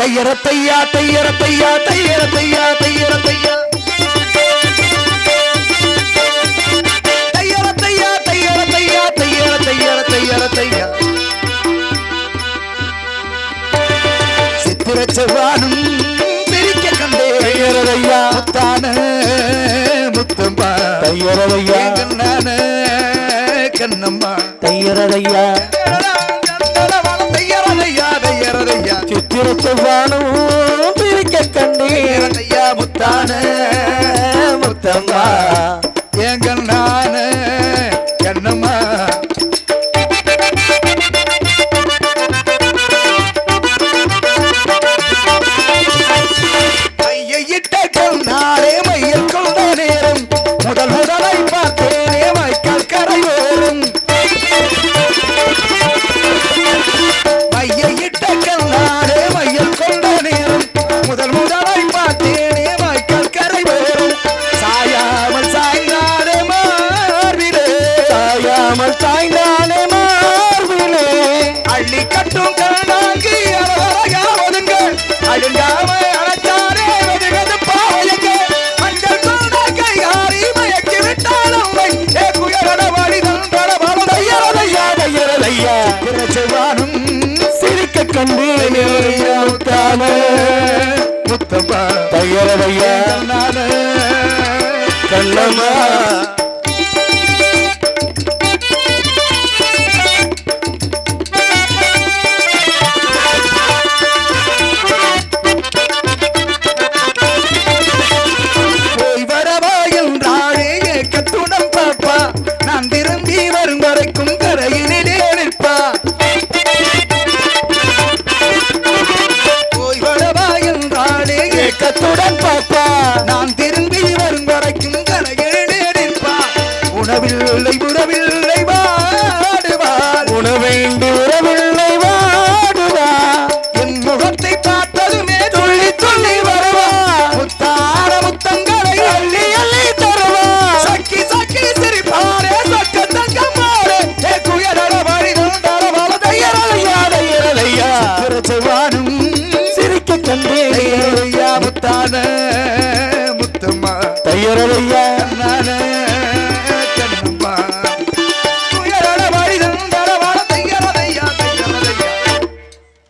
தையர தையா தையர தையா தையர தையா தையர தையா. தையர தையா தையர தையா தையர தையர தையர தையா. சித்திர செவ்வானும் பிரிக்க கண்டே. தையரதையா முத்தான முத்தம்மா. தையரதையா நான கண்ணம்மா. தையரதையா தையரதையா சித்திர சாய்ந்தானே மார்பிலே. அள்ளி கட்டும் கண்ணாங்கி அழகழகா ஒதுங்க அழுங்காம அழைச்சாரே வெது வெது பாவையங்க மஞ்சள் கொண்ட கைகாரி மயக்கி விட்டாலும். ஏ குயரட வாடி நண்பட பாவம் தையரதையா சிரிக்க கண்டே முத்தான உணவில்லை உறவில்லை